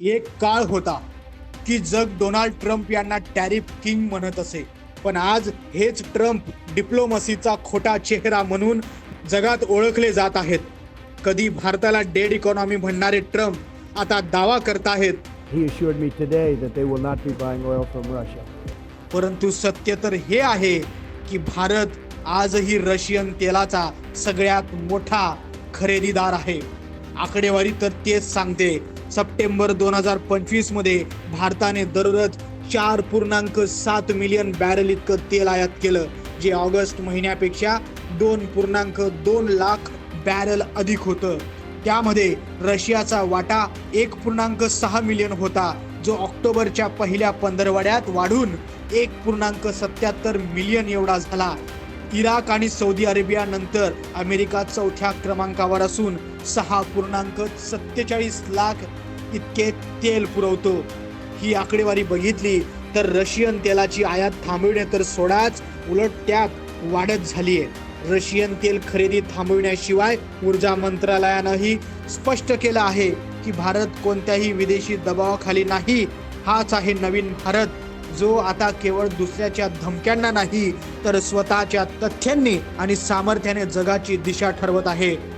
एक काळ होता की जग डोनाल्ड ट्रम्प यांना टॅरिफ किंग म्हणत असे. पण आज हेच ट्रम्प डिप्लोमसीचा खोटा चेहरा म्हणून जगात ओळखले जात आहेत. कधी भारताला डेड इकॉनॉमी म्हणणारे ट्रम्प आता दावा from Russia. परंतु सत्य तर हे आहे की भारत आजही रशियन तेलाचा सगळ्यात मोठा खरेदीदार आहे. आकडेवारी तर तेच सांगते. सप्टेंबर दोन हजार पंचवीसमध्ये भारताने दररोज चार पूर्णांक सात मिलियन बॅरल इतकं तेल आयात केलं जे ऑगस्ट महिन्यापेक्षा दोन पूर्णांक दोन लाख बॅरल अधिक होतं. त्यामध्ये रशियाचा वाटा एक पूर्णांक सहा मिलियन होता जो ऑक्टोबरच्या पहिल्या पंधरवड्यात वाढून एक पूर्णांक सत्याहत्तर मिलियन एवढा झाला. इराक आणि सौदी अरेबिया नंतर अमेरिका चौथ्या क्रमांकावर असून सहा पूर्णांक सत्तेचाळीस लाख इतके तेल पुरवतो. ही आकडेवारी बघितली तर रशियन तेलाची आयात थांबविणे तर सोडाच उलट त्यात वाढत आहे रशियन तेल खरेदी थांबविण्याशिवाय ऊर्जा मंत्रालयानंही स्पष्ट केलं आहे की भारत कोणत्याही विदेशी दबावाखाली नाही. हाच आहे नवीन भारत. जो आता केवळ दुसऱ्याच्या धमक्यांना नाही तर स्वतःच्या तथ्यांनी आणि सामर्थ्याने जगाची दिशा ठरवत आहे.